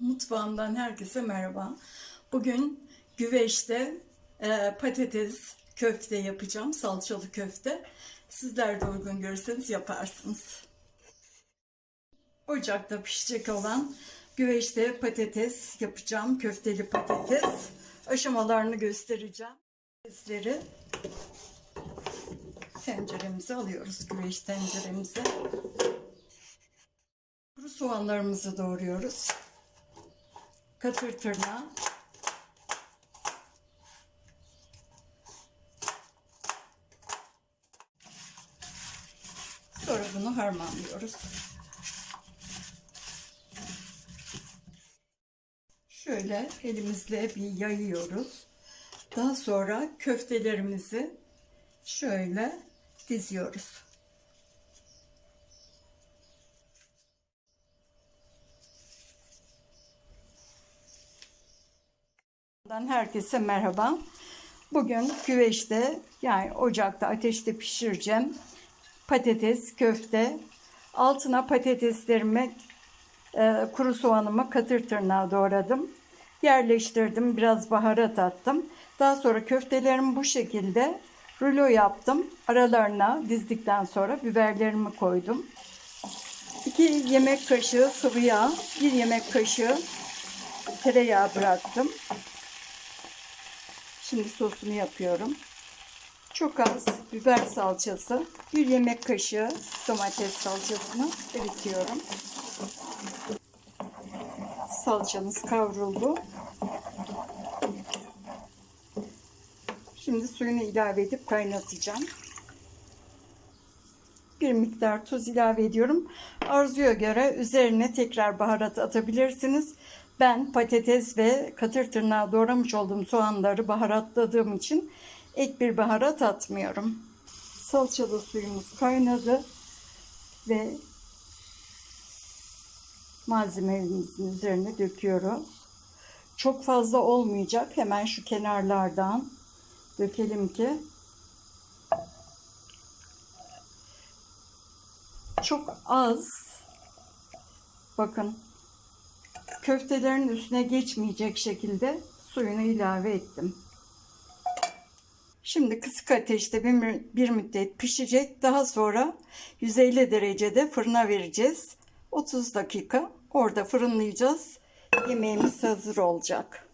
Mutfağımdan herkese merhaba. Bugün güveçte e, patates köfte yapacağım. Salçalı köfte. Sizler de uygun görürseniz yaparsınız. Ocakta pişecek olan güveçte patates yapacağım. Köfteli patates. Aşamalarını göstereceğim. Patatesleri tenceremize alıyoruz. Güveç tenceremize. Kuru soğanlarımızı doğruyoruz. Katır tırnağı. Sonra bunu harmanlıyoruz. Şöyle elimizle bir yayıyoruz. Daha sonra köftelerimizi şöyle diziyoruz. Herkese merhaba. Bugün güveçte yani ocakta ateşte pişireceğim. Patates, köfte. Altına patateslerimi, e, kuru soğanımı katır tırnağı doğradım. Yerleştirdim. Biraz baharat attım. Daha sonra köftelerimi bu şekilde rulo yaptım. Aralarına dizdikten sonra biberlerimi koydum. 2 yemek kaşığı sıvı yağ, 1 yemek kaşığı tereyağı bıraktım. Şimdi sosunu yapıyorum. Çok az biber salçası, bir yemek kaşığı domates salçasını eritiyorum. Salçamız kavruldu. Şimdi suyunu ilave edip kaynatacağım. Bir miktar tuz ilave ediyorum. Arzuya göre üzerine tekrar baharat atabilirsiniz. Ben patates ve katır tırnağı doğramış olduğum soğanları baharatladığım için ek bir baharat atmıyorum. Salçalı suyumuz kaynadı ve malzememizin üzerine döküyoruz. Çok fazla olmayacak. Hemen şu kenarlardan dökelim ki çok az bakın köftelerin üstüne geçmeyecek şekilde suyunu ilave ettim. Şimdi kısık ateşte bir, bir müddet pişecek. Daha sonra 150 derecede fırına vereceğiz. 30 dakika orada fırınlayacağız. Yemeğimiz hazır olacak.